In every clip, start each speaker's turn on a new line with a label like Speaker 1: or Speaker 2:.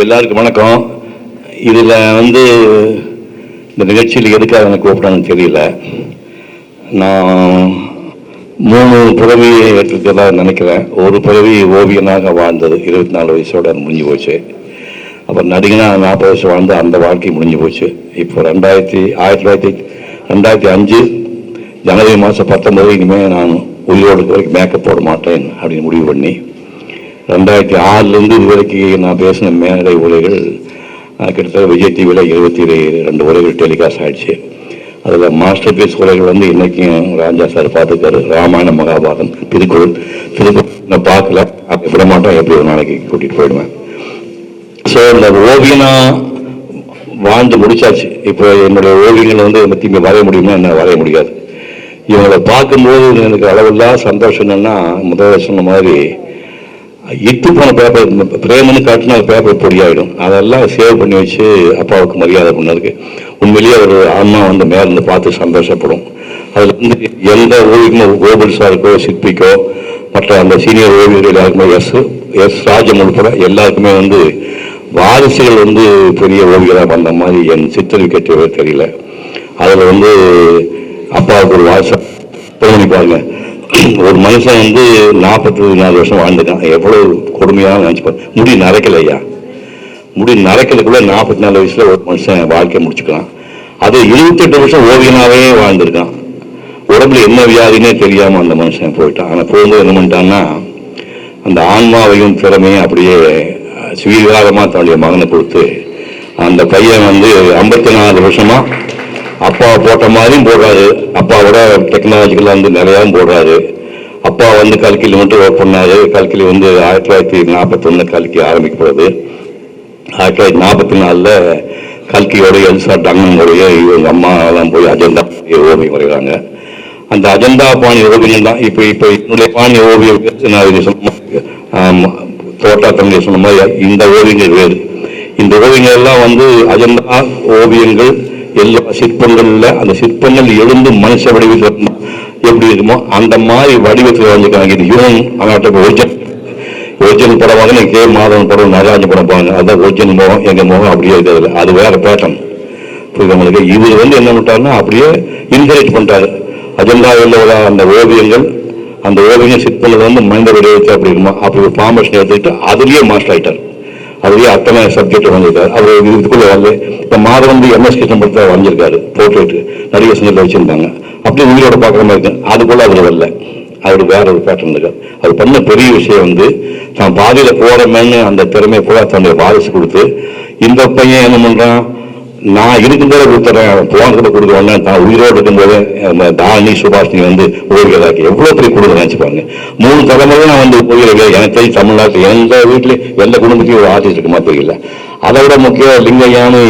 Speaker 1: எல்லாருக்கும் வணக்கம். இதில் வந்து இந்த நிகழ்ச்சியில் எதுக்காக எனக்கு கூப்பிட்டான்னு தெரியல. நான் மூணு பிறவியை எடுத்துக்கிறதா நினைக்கிறேன். ஒரு பிறவி ஓவியனாக வாழ்ந்தது. இருபத்தி நாலு வயசோட முடிஞ்சு போச்சு. அப்புறம் நடிகனாக நாற்பது வருஷம் வாழ்ந்து அந்த வாழ்க்கை முடிஞ்சு போச்சு. இப்போ ரெண்டாயிரத்தி ஆயிரத்தி தொள்ளாயிரத்தி ரெண்டாயிரத்தி அஞ்சு ஜனவரி மாதம் பத்தொன்பது இனிமேல் நான் உயிரோடு வரைக்கும் மேக்கப் போட மாட்டேன் அப்படின்னு முடிவு பண்ணி ரெண்டாயிரத்தி ஆறுலேருந்து இது வரைக்கும் நான் பேசின மேடை உரைகள் கிட்டத்தட்ட விஜய் டிவியில் இருபத்தி ரெண்டு உரைகள் டெலிகாஸ்ட் ஆகிடுச்சு அதில் மாஸ்டர் பீஸ் உரைகள் வந்து இன்றைக்கும் ராஜா சார் பார்த்துருக்காரு ராமாயண மகாபாரதம் திருக்குறள். திருக்குறள் நான் பார்க்கல அப்படி விட மாட்டோம் எப்படி ஒரு நாளைக்கு கூட்டிகிட்டு போயிடுவேன். ஸோ இந்த ஓவியனா வாழ்ந்து முடிச்சாச்சு. இப்போ என்னுடைய ஓவியங்களை வந்து என்னை திரும்பி வரைய முடியுமா என்ன வரைய முடியாது. இவங்களை பார்க்கும்போது எனக்கு அளவில்லா சந்தோஷம் என்னன்னா முதல்ல சொன்ன மாதிரி இட்டு போன பேப்பர் பிரேமனு காட்டின அது பேப்பர் பொடியாயிடும். அதெல்லாம் சேவ் பண்ணி வச்சு அப்பாவுக்கு மரியாதை பண்ணதுக்கு. உண்மையிலேயே ஒரு ஆன்மா வந்து மேலேருந்து பார்த்து சந்தோஷப்படும். அதில் வந்து எந்த ஓவியமும் கோகுல் சாருக்கோ சிற்பிக்கோ மற்ற அந்த சீனியர் ஓவியர்கள் எல்லாருக்குமே எஸ் எஸ் ராஜம் உட்பட எல்லாருக்குமே வந்து வாரிசுகள் வந்து பெரிய ஓவியராக வந்த மாதிரி என் சித்தரிக்கட்டவே தெரியல. அதில் வந்து அப்பாவுக்கு ஒரு வாரிசு பாருங்க ஒரு மனுஷன் வந்து நாற்பத்தி நாலு வருஷம் வாழ்ந்துருக்கான் எவ்வளோ கொடுமையாக நினச்சிப்பான் முடி நரைக்கலையா முடி நரைக்கிறதுக்குள்ள நாற்பத்தி நாலு வயசில் ஒரு மனுஷன் வாழ்க்கையை முடிச்சுக்கலாம். அது இருபத்தெட்டு வருஷம் ஓவியனாகவே வாழ்ந்திருக்கான். உடம்புல என்ன வியாதினே தெரியாமல் அந்த மனுஷன் போயிட்டான். ஆனால் போகும்போது என்ன பண்ணிட்டான்னா அந்த ஆன்மாவையும் திறமையும் அப்படியே சுவீகாரமாக தன்னுடைய மகனை கொடுத்து அந்த பையன் வந்து ஐம்பத்தி நாலு வருஷமாக அப்பா போட்ட மாதிரியும் போடுறாரு. அப்பாவோட டெக்னாலஜிக்கெல்லாம் வந்து நிறையாவும் போடுறாரு. அப்பா வந்து கல்கியில் மட்டும் ஒர்க் பண்ணாரு. கல்கியில் வந்து ஆயிரத்தி தொள்ளாயிரத்தி நாற்பத்தொன்னு கல்கி ஆரம்பிக்கப்படுது ஆயிரத்தி தொள்ளாயிரத்தி நாற்பத்தி நாலில் கல்கியோட எல்சா டங்கனுடைய இவங்க அம்மா எல்லாம் போய் அஜெண்டா ஓவியம் வரைகிறாங்க. அந்த அஜெண்டா பாணி ஓவியம் தான் இப்போ இப்போ என்னுடைய பாணி ஓவியம் நான் சொன்ன தோட்டா தங்கி சொன்ன மாதிரி இந்த ஓவியங்கள் வேறு. இந்த ஓவியங்கள் எல்லாம் வந்து அஜெண்டா ஓவியங்கள் எல்லா சிற்பங்கள்ல அந்த சிற்பங்கள் எழுந்து மனுஷ வடிவில் எப்படி இருக்குமோ அந்த மாதிரி வடிவத்தில் வரைஞ்சிருக்காங்க இது யூன் அனாட்டோ ஒரிஜினல் ஒரிஜினல் படம் வாங்க கே மாதவன் படம் நடராஜ படம் பாருங்க. அதான் ஒரிஜினல் முகம் எங்கள் முகம் அப்படியே இருக்கிறது அது வேற பேட்டன் புரியுது உங்களுக்கு? இவர் வந்து என்ன பண்ணிட்டாருன்னா அப்படியே இன்கரேஜ் பண்ணிட்டாரு. அஜெண்டாவில் உள்ள அந்த ஓவியங்கள் அந்த ஓவியம் சிற்பங்கள் வந்து மனித வடிவத்தை அப்படி இருக்குமா? அப்படி ஒரு ஃபார்மேஷன் எடுத்துக்கிட்டு அதுலேயே மாஸ்டர் ஆகிட்டார் அதுவே அத்தனை சப்ஜெக்ட் வந்திருக்காரு அவர் இதுக்குள்ள வரல இப்ப மாதம் வந்து எம்எஸ் கிருஷ்ணன் படத்தை வரைஞ்சிருக்காரு போர்ட்ரேட் நடிகர் சங்கத்தில் வச்சிருந்தாங்க. அப்படியே உயிரோட பார்க்குற மாதிரி இருக்கு. அதுக்குள்ள அவர் வரல. அவர் வேற ஒரு பேட்டர்ன் இருக்கார் அது பண்ண பெரிய விஷயம் வந்து தான் பாதையில போறமேன்னு அந்த திறமையை பூரா தன்னுடைய வாரிசு கொடுத்து இந்த பையன் என்ன பண்றான்? நான் இருக்கும்போது கொடுத்துறேன் போன கூட கொடுக்குறேன் நான் உயிரோடு இருக்கும்போது அஹ், சுபாஷினி வந்து ஓவியராக்கி எவ்வளோ பெரிய கொடுக்குறேன் நினச்சிப்பாங்க மூணு தலைமுறை நான் வந்து போயிருக்கேன் எனக்கு தமிழ்நாட்டில் எந்த வீட்டிலையும் எந்த குடும்பத்தையும் ஒரு ஆர்டிஸ்ட் இருக்குமா தெரியல. அதை விட முக்கியம் லிங்கையானு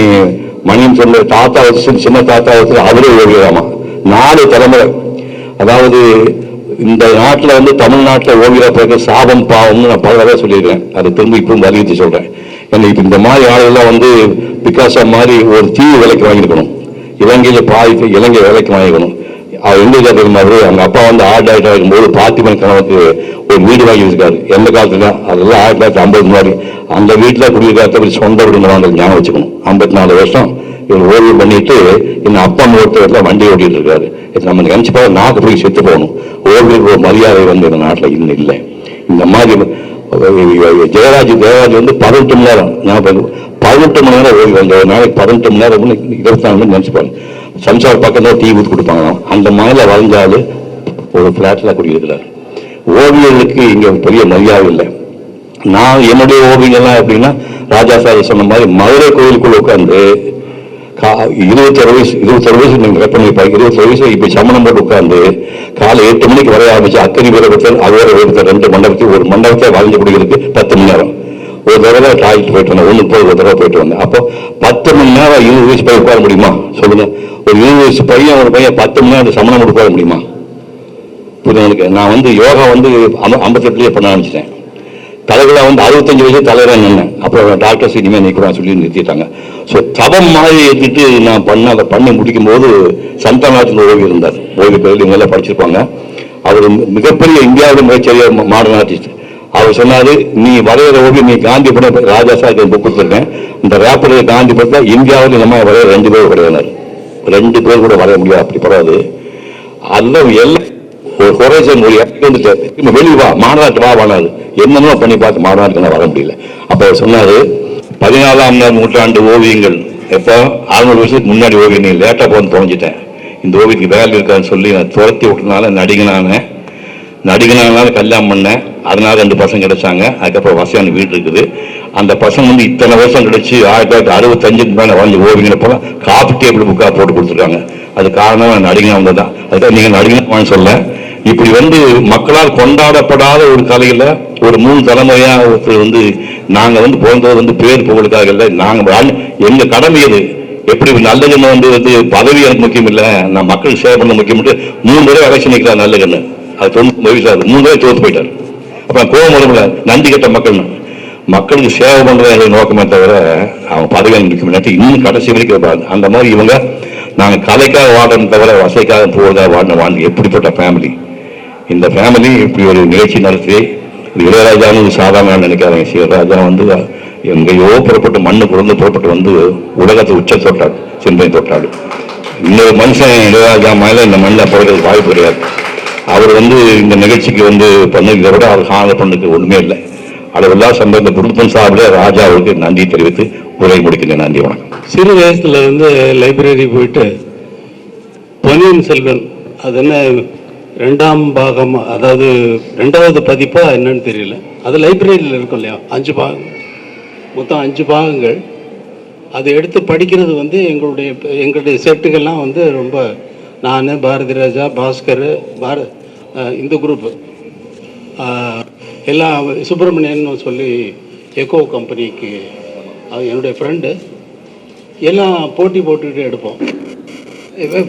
Speaker 1: மணின்னு சொல்ல தாத்தா வச்சு சின்ன தாத்தா வச்சு அவரே ஓடுகிறாமா நாலு தலைமுறை. அதாவது இந்த நாட்டில் வந்து தமிழ்நாட்டில் ஓவியரா பிறகு சாபம் பாவம்னு நான் பல தடவை சொல்லியிருக்கேன் அது திரும்ப இப்பவும் வலியுறுத்தி சொல்கிறேன் ஏன்னா இப்போ இந்த மாதிரி ஆளுகள்லாம் வந்து பிகாசா மாதிரி ஒரு தீவு விலைக்கு வாங்கியிருக்கணும். இலங்கையில் பாதி இலங்கை விலைக்கு வாங்கிக்கணும் அவர் எந்த மாதிரி அவங்க அப்பா வந்து ஆர்ட் ஆயிட்டா இருக்கும்போது பாத்திமன் கணவனுக்கு ஒரு வீடு வாங்கி எந்த காலத்துல? அதெல்லாம் ஆயிரத்தி தொள்ளாயிரத்தி ஐம்பது முன்னாடி. அந்த வீட்டில் குடியிருக்காத சொந்த குடும்பம் ஞாபகம் வச்சுக்கணும். ஐம்பத்தி நாலு வருஷம் இவர் ஓய்வு பண்ணிட்டு இன்னும் அப்பா ஒருத்தர் வண்டி ஓட்டிட்டு இருக்காரு. நம்ம நினைச்சு பார்த்தா நாக்கு போய் செத்து போகணும். ஓய்வுக்கு ஒரு மரியாதை வந்து இந்த நாட்டில் இன்னும் இல்லை. இந்த மாதிரி ஜெயராஜ் ஜெயராஜ் வந்து பதினெட்டு மணி நேரம். ஞாபகம் பதினெட்டு மணி நேரம் ஓய்வு அந்த நாளைக்கு பதினெட்டு மணி நேரம் ஒண்ணு இருபத்தி நாலு மணி நினச்சிப்பாங்க. பாருங்க பக்கம் தான் டீ ஊற்றி கொடுப்பாங்க. அந்த மாதிரில வளைஞ்சாலு ஒரு ஃப்ளாட்டில் குடியிருக்கிறார். ஓவியர்களுக்கு இங்கே பெரிய மரியாதை இல்லை. நான் என்னுடைய ஓவியங்கள்லாம் எப்படின்னா ராஜா சார் சொன்ன மாதிரி மதுரை கோயிலுக்குள்ள உட்காந்து கா இருபத்தொரு வயசு இருபத்தொரு வயசு நீங்கள் கற்பனை பண்ணிப்பாங்க இருபத்தொரு வயசு இப்போ சமணம் போட்டு உட்காந்து காலை எட்டு மணிக்கு வரைய ஆரம்பிச்சு அக்கறி வீரபத்தர் அகோர வீரபத்தர் ரெண்டு மண்டபத்துக்கு ஒரு மண்டபத்தை வாழ்ந்து பிடிக்கிறதுக்கு பத்து மணி நேரம். ஒரு தடவை டாய்லெட் போயிட்டு வந்தேன். ஒன்று போய் ஒரு தடவை போயிட்டு வந்தேன். அப்போ பத்து மணி நேரம் இருபது வயசு போய் உட்கார முடியுமா? சொல்லுங்க. ஒரு இருபது வயசு பையன் ஒரு பையன் பத்து மணி நேரம் சமணம் உட்கார முடியுமா? புரியுது நான் வந்து யோகா வந்து ஐம்பத்தெட்டுலேயே பண்ண ஆரம்பிச்சிட்டேன். தலைவராக வந்து அறுபத்தஞ்சு வயசு தலைவராக நின்னேன். அப்புறம் டாக்டர்ஸ் இனிமேல் நிற்கிறான் சொல்லி நிறுத்திட்டாங்க. ஸோ தவம் மாதிரி ஏற்றிட்டு நான் பண்ண அதை பண்ணி முடிக்கும் போது சந்தானத்தில் ஓய்வு இருந்தார். ஓய்வு பேரில் இவங்க எல்லாம் படிச்சிருப்பாங்க. அவர் மிகப்பெரிய இந்தியாவில் மிகச்சிறிய மாடர்ன் ஆர்டிஸ்ட். அவர் சொன்னாரு நீ வரைகிற ஓவியம் நீ காந்தி படம் ராஜா சார் புக் கொடுத்துருக்கேன். இந்த ரேப்பர் காந்தி படத்தில் இந்தியாவில் நம்ம வரைய ரெண்டு பேர் கிடையாது ரெண்டு பேர் கூட வரைய முடியாது அப்படி பரவாது அதில் எல்லாம் ஒரு குறைசன் மொழி வந்துட்டு வெளியே வா மாநாட்டு வா வானாரு என்னென்ன பண்ணி பார்த்து மாநாட்டுக்கு வர முடியல. அப்போ அவர் சொன்னாரு பதினாலாம் நூற்றாண்டு ஓவியங்கள் எப்போ? அறுநூறு வருஷத்துக்கு முன்னாடி ஓவியம் நீ லேட்டாக போகணும்னு தொலைஞ்சிட்டேன். இந்த ஓவியத்துக்கு வேலை இருக்கான்னு சொல்லி நான் துரத்தி விட்டனால நடிகனானேன். நடிகனால கல்யாணம் பண்ணேன். அதனால ரெண்டு பசங்க கிடைச்சாங்க. அதுக்கப்புறம் வசதியான வீடு இருக்குது. அந்த பசங்க வந்து இத்தனை வருஷம் கிடைச்சி ஆயிரத்தி தொள்ளாயிரத்தி அறுபத்தஞ்சுக்கு மேலே வாழ்ந்து ஓவியங்களை போல காப்பி டேபிள் புக்காக போட்டு கொடுத்துருக்காங்க. அது காரணம் நான் நடிகனா வந்தது? தான் அதுதான் நீங்கள் நடிகனான்னு சொல்ல. இப்படி வந்து மக்களால் கொண்டாடப்படாத ஒரு கலையில் ஒரு மூணு தலைமுறையாக ஒருத்தர் வந்து நாங்கள் வந்து பிறந்தது வந்து பேர் புகழுக்காக இல்லை. நாங்கள் எங்கள் கடமை இது எப்படி நல்லகண்ணு வந்து வந்து பதவி எனக்கு முக்கியம் இல்லை. நான் மக்களுக்கு சேவை பண்ண முக்கியம். மூணு தடவை எலெக்ஷன் நிற்கிறார் நல்லகண்ணு. அது தொண்ணூறு வயசாது மூணு தடவை தோத்து போயிட்டார். அப்புறம் கோபம் வரும்ல நன்றி கட்ட மக்கள். மக்களுக்கு சேவை பண்றது எங்களுக்கு நோக்கமே தவிர அவங்க பதவி எனக்கு முடியாது இன்னும் கடைசி வரைக்கும் இருப்பாங்க. அந்த மாதிரி இவங்க நாங்க கலைக்காக வாடணும் தவிர வசைக்காக போகிறதா வாடின வாழ்ந்து எப்படிப்பட்ட ஃபேமிலி இந்த ஃபேமிலி இப்படி ஒரு நிகழ்ச்சி நடத்தி இளையராஜான்னு ஒரு சாதாரண நினைக்காதீங்க. சிவராஜா வந்து எங்கேயோ புறப்பட்டு மண்ணு புறந்து புறப்பட்டு வந்து உலகத்தை உச்ச தொட்டாள் சிந்தனை தொட்டாள் இன்னொரு மனுஷன் இளையராஜா மேலே இந்த மண்ணில் பிறகு வாய்ப்பு கிடையாது. அவர் வந்து இந்த நிகழ்ச்சிக்கு வந்து பண்ணதை விட அவர் சாதனை பண்ணுக்கு ஒன்றுமே இல்லை. அளவில்லா சம்பந்த குடும்பம் சார்பில் ராஜா அவருக்கு நன்றி தெரிவித்து உரை முடிக்கிறேன் நன்றி வணக்கம்.
Speaker 2: சிறு வயசில் வந்து லைப்ரரி போயிட்டு பொன்னியின் செல்வன் அது என்ன ரெண்டாம் பாகம் அதாவது ரெண்டாவது பதிப்பா என்னன்னு தெரியல. அது லைப்ரரியில் இருக்கும் இல்லையா? அஞ்சு பாகம். மொத்தம் அஞ்சு பாகங்கள். அதை எடுத்து படிக்கிறது வந்து எங்களுடைய எங்களுடைய செட்டுகள்லாம் வந்து ரொம்ப நான் பாரதி ராஜா பாஸ்கர் பார இந்த குரூப்பு எல்லாம் சுப்பிரமணியன் சொல்லி எக்கோ கம்பெனிக்கு அது என்னுடைய ஃப்ரெண்டு எல்லாம் போட்டி போட்டுக்கிட்டு எடுப்போம்.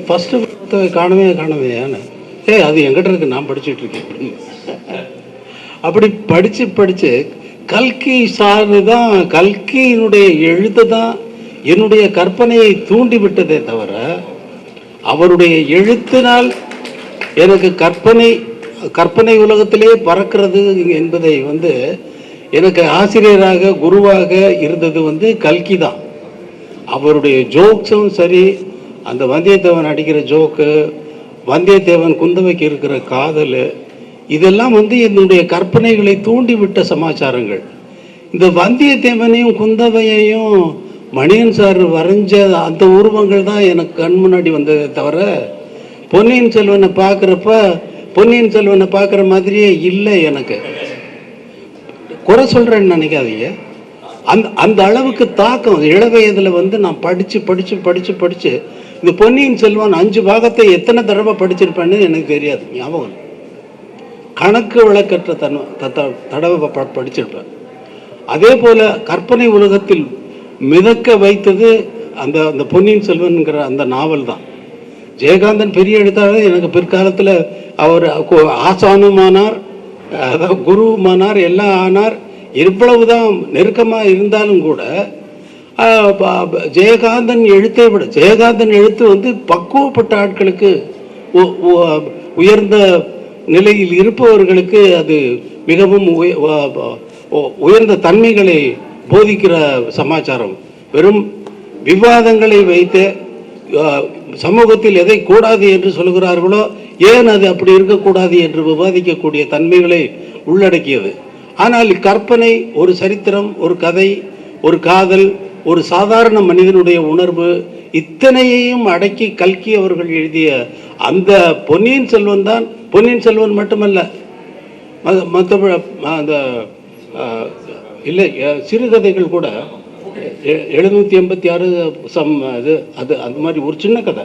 Speaker 2: ஃபஸ்ட்டு காணவே காணவே ஏன்னு ஏய் அது எங்கிட்ட இருக்கு நான் படிச்சுட்டு இருக்கேன் அப்படி படித்து படித்து கல்கி சாரு தான் கல்கியினுடைய எழுத்து தான் என்னுடைய கற்பனையை தூண்டி விட்டதே தவிர அவருடைய எழுத்தினால் எனக்கு கற்பனை கற்பனை உலகத்திலே பறக்கிறது என்பதை வந்து எனக்கு ஆசிரியராக குருவாக இருந்தது வந்து கல்கி தான். அவருடைய ஜோக்ஸும் சரி அந்த வந்தியத்தேவன் அடிக்கிற ஜோக்கு வந்தியத்தேவன் குந்தவைக்கு இருக்கிற காதல் இதெல்லாம் வந்து என்னுடைய கற்பனைகளை தூண்டிவிட்ட சமாச்சாரங்கள். இந்த வந்தியத்தேவனையும் குந்தவையையும் மணியன் சார் வரைஞ்ச அந்த உருவங்கள் தான் எனக்கு கண் முன்னாடி வந்ததே தவிர பொன்னியின் செல்வனை பார்க்குறப்ப பொன்னியின் செல்வனை பார்க்குற மாதிரியே இல்லை எனக்கு. குறை சொல்கிறேன்னு நினைக்காதீங்க. அந்த அந்த அளவுக்கு தாக்கம் இள வயதுல வந்து நான் படித்து படித்து படித்து படித்து இந்த பொன்னியின் செல்வன் அஞ்சு பாகத்தை எத்தனை தடவை படிச்சிருப்பேன்னு எனக்கு தெரியாது ஞாபகம் கணக்கு விளக்கற்ற தன் தடவை ப- படிச்சிருப்பேன். அதே போல் கற்பனை உலகத்தில் மிதக்க வைத்தது அந்த அந்த பொன்னியின் செல்வன்கிற அந்த நாவல் தான். ஜெயகாந்தன் பெரிய எழுத்தாளர் எனக்கு பிற்காலத்தில் அவர் ஆசானுமானார் அதாவது குருவுமானார் எல்லாம் ஆனார் இவ்வளவுதான் நெருக்கமாக இருந்தாலும் கூட ஜெயகாந்தன் எழுத்தை விட ஜெயகாந்தன் எழுத்து வந்து பக்குவப்பட்ட ஆட்களுக்கு உயர்ந்த நிலையில் இருப்பவர்களுக்கு அது மிகவும் உய- உயர்ந்த தன்மைகளை போதிக்கிற சமாச்சாரம். வெறும் விவாதங்களை வைத்து சமூகத்தில் எதை கூடாது என்று சொல்கிறார்களோ ஏன் அது அப்படி இருக்கக்கூடாது என்று விவாதிக்கக்கூடிய தன்மைகளை உள்ளடக்கியது. ஆனால் கற்பனை ஒரு சரித்திரம் ஒரு கதை ஒரு காதல் ஒரு சாதாரண மனிதனுடைய உணர்வு இத்தனையையும் அடக்கி கல்கி அவர்கள் எழுதிய அந்த பொன்னியின் செல்வன் தான் பொன்னியின் செல்வன் மட்டுமல்ல மற்ற அந்த இல்லை சிறுகதைகள் கூட எ- எண்பத்தி ஆறு சம் இது அது அந்த மாதிரி ஒரு சின்ன கதை.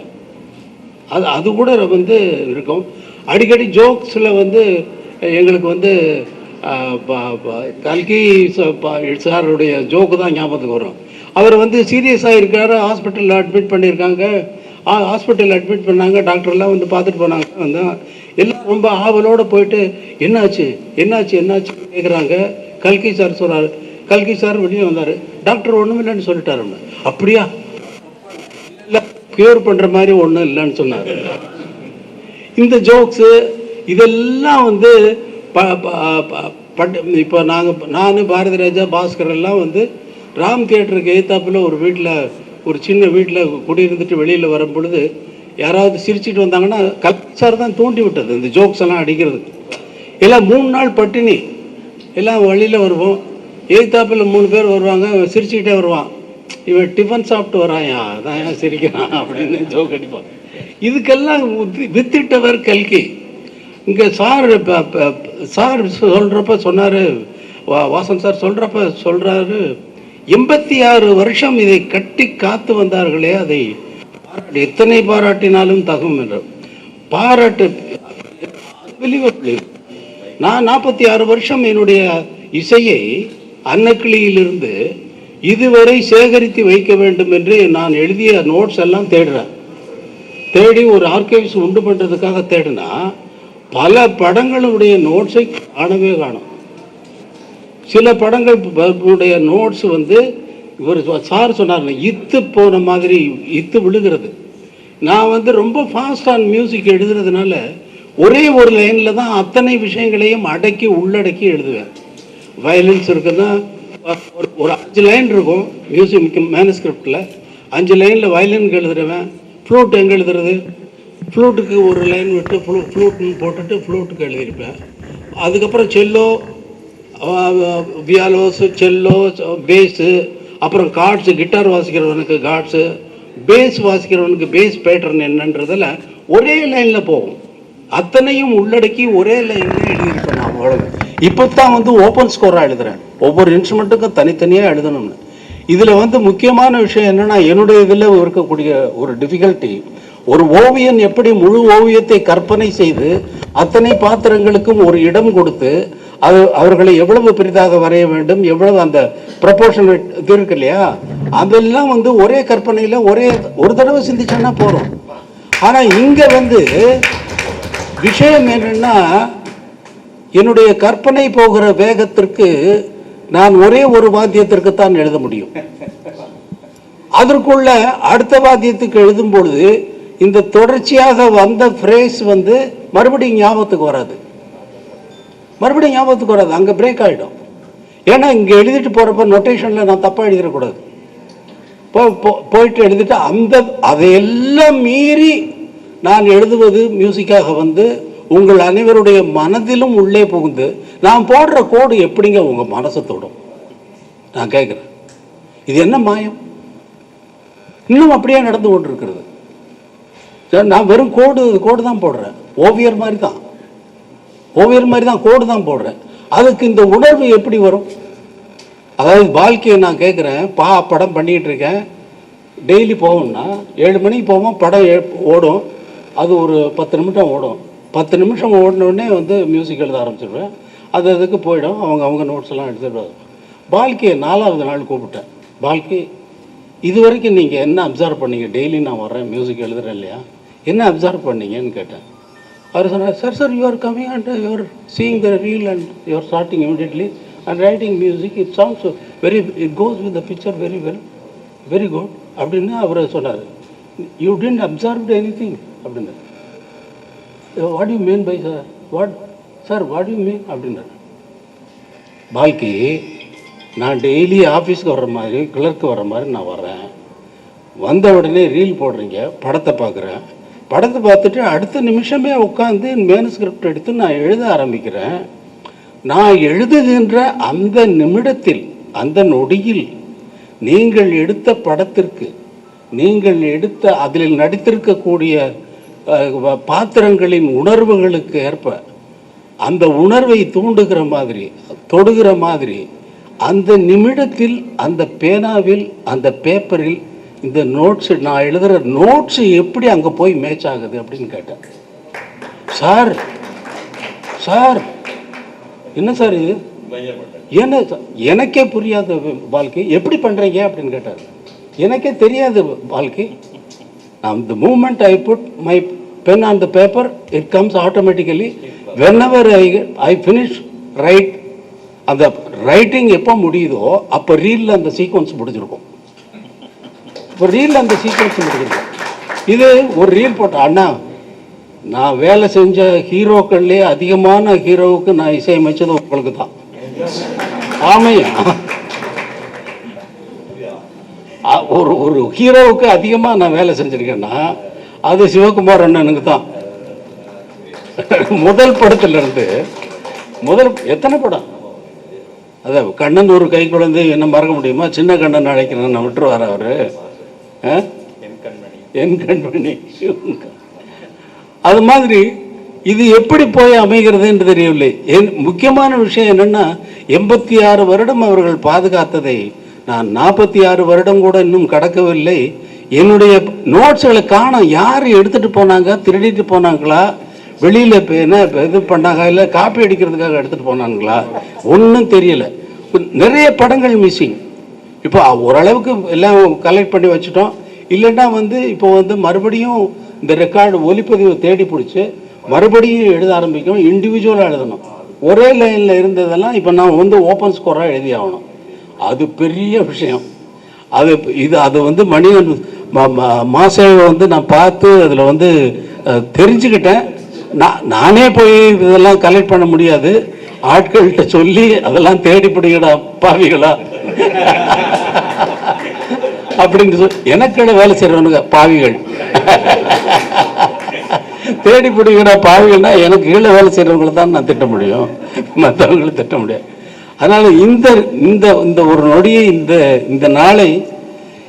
Speaker 2: அது அது கூட வந்து இருக்கும். அடிக்கடி ஜோக்ஸில் வந்து எங்களுக்கு வந்து ப- கல்கி ச- ப- சாருடைய ஜோக்கு தான் ஞாபகத்துக்கு வரும். அவர் வந்து சீரியஸாக இருக்கார் ஹாஸ்பிட்டலில் அட்மிட் பண்ணியிருக்காங்க. ஹாஸ்பிட்டலில் அட்மிட் பண்ணாங்க டாக்டர்லாம் வந்து பார்த்துட்டு போனாங்க. வந்து எல்லாம் ரொம்ப ஆவலோடு போயிட்டு என்னாச்சு? என்னாச்சு? என்னாச்சு கேட்குறாங்க கல்கி சார் சொல்கிறாரு கல்கி சார் வெளியே வந்தார். டாக்டர் ஒன்றும் இல்லைன்னு சொல்லிட்டாரு அப்படியா? இல்லை க்யூர் பண்ணுற மாதிரி ஒன்றும் இல்லைன்னு சொன்னார். இந்த ஜோக்ஸு இதெல்லாம் வந்து ப ப- ப- பட் இப்போ நாங்கள் நான் பாரதி ராஜா பாஸ்கர் எல்லாம் வந்து ராம் தியேட்டருக்கு எதிர்த்தாப்புல ஒரு வீட்டில் ஒரு சின்ன வீட்டில் குடியிருந்துட்டு வெளியில் வரும் பொழுது யாராவது சிரிச்சிட்டு வந்தாங்கன்னா கல்சார் தான் தூண்டி விட்டது இந்த ஜோக்ஸ் எல்லாம் அடிக்கிறதுக்கு. எல்லாம் மூணு நாள் பட்டினி. எல்லாம் வழியில் வருவோம். எழுத்தாப்பில் மூணு பேர் வருவாங்க அவன் சிரிச்சுக்கிட்டே வருவான். இவன் டிஃபன் சாப்பிட்டு வராயா அதான் ஏன் சிரிக்கிறான் அப்படின்னு ஜோக் அடிப்பான். இதுக்கெல்லாம் வித்திட்டவர் கல்கி. இங்கே சார் சார் சொல்கிறப்ப சொன்னார் வாசன் சார் சொல்கிறப்ப சொல்கிறாரு எண்பத்தி ஆறு வருஷம் இதை கட்டி காத்து வந்தார்களே அதை பாராட்டு எத்தனை பாராட்டினாலும் தகும் என்று. பாராட்டு unbelievable. நான் நாற்பத்தி ஆறு வருஷம் என்னுடைய இசையை அன்னக்கிளியிலிருந்து இதுவரை சேகரித்து வைக்க வேண்டும் என்று நான் எழுதிய நோட்ஸ் எல்லாம் தேடுறேன். தேடி ஒரு ஆர்கைவ்ஸ் உண்டு பண்ணுறதுக்காக தேடினா பல படங்களுடைய நோட்ஸை காணவே காணும். சில படங்கள் உடைய நோட்ஸ் வந்து இவர் சார் சொன்னார் இத்து போன மாதிரி இத்து விழுகிறது. நான் வந்து ரொம்ப ஃபாஸ்ட் ஆன் மியூசிக் எழுதுறதுனால ஒரே ஒரு லைனில் தான் அத்தனை விஷயங்களையும் அடக்கி உள்ளடக்கி எழுதுவேன். வயலன்ஸ் இருக்குன்னா ஒரு ஒரு அஞ்சு லைன் இருக்கும் மியூசிக் மேனஸ்கிரிப்டில் அஞ்சு லைனில் வயலினுக்கு எழுதுறவன் ஃப்ளூட் எங்கே எழுதுறது? ஃப்ளூட்டுக்கு ஒரு லைன் விட்டு ஃப்ளூ ஃப்ளூட்னு போட்டுட்டு ஃப்ளூட்டுக்கு எழுதியிருப்பேன். அதுக்கப்புறம் செல்லோ வியாலோஸ் செல்லோ பேஸு அப்புறம் கார்ட்ஸு கிட்டார் வாசிக்கிறவனுக்கு கார்ட்ஸு பேஸ் வாசிக்கிறவனுக்கு பேஸ் பேட்டர்ன் என்னன்றதில் ஒரே லைனில் போகும். அத்தனையும் உள்ளடக்கி ஒரே லைனில் எழுதியிருக்கேன் நான் அவ்வளவு. இப்போ தான் வந்து ஓப்பன் ஸ்கோராக எழுதுறேன். ஒவ்வொரு இன்ஸ்ட்ருமெண்ட்டுக்கும் தனித்தனியாக எழுதணும்னு. இதில் வந்து முக்கியமான விஷயம் என்னன்னா என்னுடைய இதில் இருக்கக்கூடிய ஒரு டிஃபிகல்ட்டி ஒரு ஓவியன் எப்படி முழு ஓவியத்தை கற்பனை செய்து அத்தனை பாத்திரங்களுக்கும் ஒரு இடம் கொடுத்து அது அவர்களை எவ்வளவு பெரிதாக வரைய வேண்டும் எவ்வளவு அந்த ப்ரப்போர்ஷன் இது இருக்கு இல்லையா? அதெல்லாம் வந்து ஒரே கற்பனையில் ஒரே ஒரு தடவை சிந்திச்சோன்னா போகிறோம் ஆனால் இங்கே வந்து விஷயம் என்னன்னா என்னுடைய கற்பனை போகிற வேகத்திற்கு நான் ஒரே ஒரு வாத்தியத்திற்கு தான் எழுத முடியும். அதற்குள்ள அடுத்த வாத்தியத்துக்கு எழுதும் பொழுது இந்த தொடர்ச்சியாக வந்த ஃப்ரேஸ் வந்து மறுபடியும் ஞாபகத்துக்கு வராது. மறுபடியும் ஞாபகத்துக்கு வராது. அங்கே பிரேக் ஆகிடும் ஏன்னா இங்கே எழுதிட்டு போகிறப்ப நொட்டேஷனில் நான் தப்பாக எழுதிடக்கூடாது. போ போயிட்டு எழுதிட்டு அந்த அதையெல்லாம் மீறி நான் எழுதுவது மியூசிக்காக வந்து உங்கள் அனைவருடைய மனதிலும் உள்ளே புகுந்து நான் போடுற கோடு எப்படிங்க உங்கள் மனசை தொடும்? நான் கேட்குறேன். இது என்ன மாயம்? இன்னும் அப்படியே நடந்து கொண்டு இருக்கிறது நான் வெறும் கோடு கோடு தான் போடுறேன். ஓவியர் மாதிரி தான் ஓவியர் மாதிரி தான் கோடு தான் போடுறேன். அதுக்கு இந்த உணர்வு எப்படி வரும்? அதாவது வாழ்க்கையை நான் கேட்குறேன் பா படம் பண்ணிக்கிட்டு இருக்கேன். டெய்லி போவோம்னா ஏழு மணிக்கு போவோம் படம் ஏ- ஓடும். அது ஒரு பத்து நிமிஷம் ஓடும். பத்து நிமிஷம் ஓடின உடனே வந்து மியூசிக் எழுத ஆரம்பிச்சிடுவேன் அது அதுக்கு போயிடும். அவங்க அவங்க நோட்ஸ் எல்லாம் எடுத்துகிட்டு பால்கியை நாலாவது நாள் கூப்பிட்டேன். பால்கி இது வரைக்கும் நீங்கள் என்ன அப்சர்வ் பண்ணீங்க? டெய்லி நான் வர்றேன் மியூசிக் எழுதுறேன் இல்லையா? என்ன அப்சர்வ் பண்ணீங்கன்னு கேட்டேன். அவர் சொன்னார் sir sir you are coming and you seeing the reel and you're starting immediately and writing music it songs very it goes with the picture very well very good அப்படின்னு அவர் சொன்னார். You tend observed anything அப்படின்னு what you mean by sir what sir what you mean அப்படின்னாரு. பால்கி நான் daily ஆஃபீஸ்க்கு வர்ற மாதிரி clerk வர்ற மாதிரி நான் வர்றேன். வந்த உடனே ரீல் போடுறீங்க படத்தை பார்க்குறேன். படத்தை பார்த்துட்டு அடுத்த நிமிஷமே உட்காந்து மேனுஸ்கிரிப்ட் எடுத்து நான் எழுத ஆரம்பிக்கிறேன். நான் எழுதுகின்ற அந்த நிமிடத்தில் அந்த நொடியில் நீங்கள் எடுத்த படத்திற்கு நீங்கள் எடுத்த அதில் நடித்திருக்கக்கூடிய பாத்திரங்களின் உணர்வுகளுக்கு ஏற்ப அந்த உணர்வை தூண்டுகிற மாதிரி தொடுகிற மாதிரி அந்த நிமிடத்தில் அந்த பேனாவில் அந்த பேப்பரில் இந்த நோட்ஸ் நான் எழுதுகிற நோட்ஸ் எப்படி அங்கே போய் மேட்ச் ஆகுது அப்படின்னு கேட்டேன். சார் சார் என்ன சார் இது? என்ன எனக்கே புரியாத வாழ்க்கை எப்படி பண்ணுறீங்க அப்படின்னு கேட்டார். எனக்கே தெரியாது வாழ்க்கை. அந்த moment I put my pen on the paper it comes automatically whenever I I finish write அந்த ரைட்டிங் எப்போ முடியுதோ அப்போ ரீலில் அந்த சீக்வன்ஸ் முடிஞ்சிருக்கும். இப்போ ரீலில் அந்த சீக்வன்ஸ் முடிஞ்சிருக்கும். இது ஒரு ரீல் போட்ட அண்ணா நான் வேலை செஞ்ச ஹீரோக்கள்லேயே அதிகமான ஹீரோவுக்கு நான் இசையமைச்சது உங்களுக்கு தான் ஆமையா? ஒரு ஒரு ஹீரோவுக்கு அதிகமாக நான் வேலை செஞ்சுருக்கேன்னா அது சிவகுமார் அண்ணனுக்கு தான். முதல் படத்துலேருந்து முதல் எத்தனை படம்? அதான் கண்ணன் ஒரு கை குழந்தை என்ன மறக்க முடியுமா? சின்ன கண்ணன் அழைக்கிறேன் நான் விட்டுருவார் அவர். ஆ? என் கண்மணி. அது மாதிரி இது எப்படி போய் அமைகிறது என்று தெரியவில்லை. என் முக்கியமான விஷயம் என்னென்னா எண்பத்தி ஆறு வருடம் அவர்கள் பாதுகாத்ததை நான் நாற்பத்தி ஆறு வருடம் கூட இன்னும் கடக்கவில்லை. என்னுடைய நோட்ஸ்களை காணோம். யார் எடுத்துகிட்டு போனாங்க? திருடிட்டு போனாங்களா? வெளியில் இப்போ என்ன இது பண்ணாங்க? இல்லை காப்பி அடிக்கிறதுக்காக எடுத்துகிட்டு போனாங்களா? ஒன்றும் தெரியலை. நிறைய படங்கள் மிஸ்ஸிங் இப்போ ஓரளவுக்கு எல்லாம் கலெக்ட் பண்ணி வச்சுட்டோம். இல்லைன்னா வந்து இப்போ வந்து மறுபடியும் இந்த ரெக்கார்டு ஒலிப்பதிவை தேடி பிடிச்சி மறுபடியும் எழுத ஆரம்பிக்கணும். இண்டிவிஜுவலாக எழுதணும். ஒரே லைனில் இருந்ததெல்லாம் இப்போ நான் வந்து ஓப்பன் ஸ்கோராக எழுதி ஆகணும். அது பெரிய விஷயம். அது இது அது வந்து மனிதன் மாசேவை வந்து நான் பார்த்து அதில் வந்து தெரிஞ்சுக்கிட்டேன். நான் நானே போய் இதெல்லாம் கலெக்ட் பண்ண முடியாது. ஆட்கள்கிட்ட சொல்லி அதெல்லாம் தேடி பிடிக்கடா பாவிகளா. அப்படின்னு சொல்லி எனக்கு வேலை செய்கிறவனுங்க பாவிகள். தேடி பிடிக்கிற பாவிகள்னா எனக்கு கீழே வேலை செய்கிறவங்களை தான் நான் திட்ட முடியும். மற்றவங்களை திட்ட முடியாது. அதனால் இந்த இந்த இந்த ஒரு நொடியை இந்த இந்த நாளை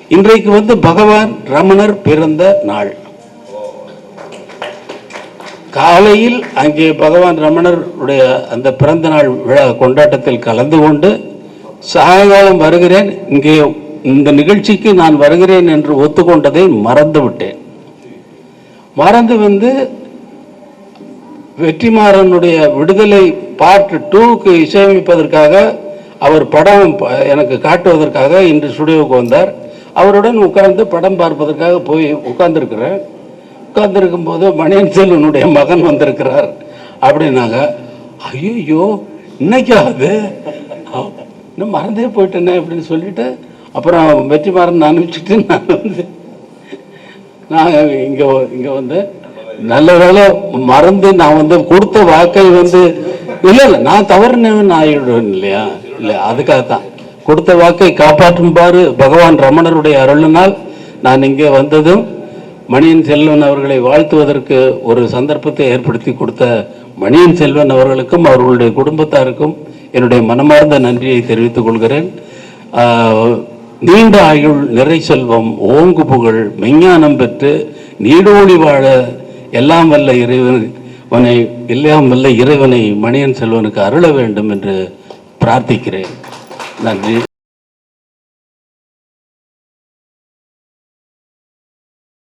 Speaker 2: இன்றைக்கு வந்து பகவான் ரமணர் பிறந்த நாள். காலையில் அங்கே பகவான் ரமணருடைய அந்த பிறந்த நாள் விழா கொண்டாட்டத்தில் கலந்து கொண்டு சாயங்காலம் வருகிறேன் இங்கே இந்த நிகழ்ச்சிக்கு நான் வருகிறேன் என்று ஒத்துக்கொண்டதை மறந்து விட்டேன் மறந்து வந்து வெற்றிமாறனுடைய விடுதலை பார்ட் டூக்கு இசையமைப்பதற்காக அவர் படம் ப- எனக்கு காட்டுவதற்காக இன்று ஸ்டுடியோவுக்கு வந்தார். அவருடன் உட்கார்ந்து படம் பார்ப்பதற்காக போய் உட்கார்ந்துருக்கிறேன். உட்கார்ந்துருக்கும் போது மணியன் செல்வனுடைய மகன் வந்திருக்கிறார். அப்படின்னாங்க ஐயோ இன்னைக்கு இன்னும் மறந்தே போயிட்டேனே அப்படின்னு சொல்லிட்டு அப்புறம் வெற்றிமாறன் அனுப்பிச்சிட்டு நான் வந்து நான் இங்கே இங்கே வந்து நல்ல வேலை மறந்து நான் வந்து கொடுத்த வாக்கை வந்து இல்லை இல்லை நான் தவறுனவன் ஆயிடுவேன் இல்லையா? இல்லை அதுக்காக தான் கொடுத்த வாக்கை காப்பாற்றும்பாறு பகவான் ரமணருடைய அருளினால் நான் இங்கே வந்ததும் மணியன் செல்வன் அவர்களை வாழ்த்துவதற்கு ஒரு சந்தர்ப்பத்தை ஏற்படுத்தி கொடுத்த மணியன் செல்வன் அவர்களுக்கும் அவர்களுடைய குடும்பத்தாருக்கும் என்னுடைய மனமார்ந்த நன்றியை தெரிவித்துக் கொள்கிறேன். நீண்ட ஆயுள் நிறை செல்வம் ஓங்கு புகழ் மெஞ்ஞானம் பெற்று நீடோடி வாழ எல்லாம் வல்ல இறைவனை எல்லாம் வல்ல இறைவனை மணியன் செல்வனுக்கு அருள வேண்டும் என்று பிரார்த்திக்கிறேன். நன்றி.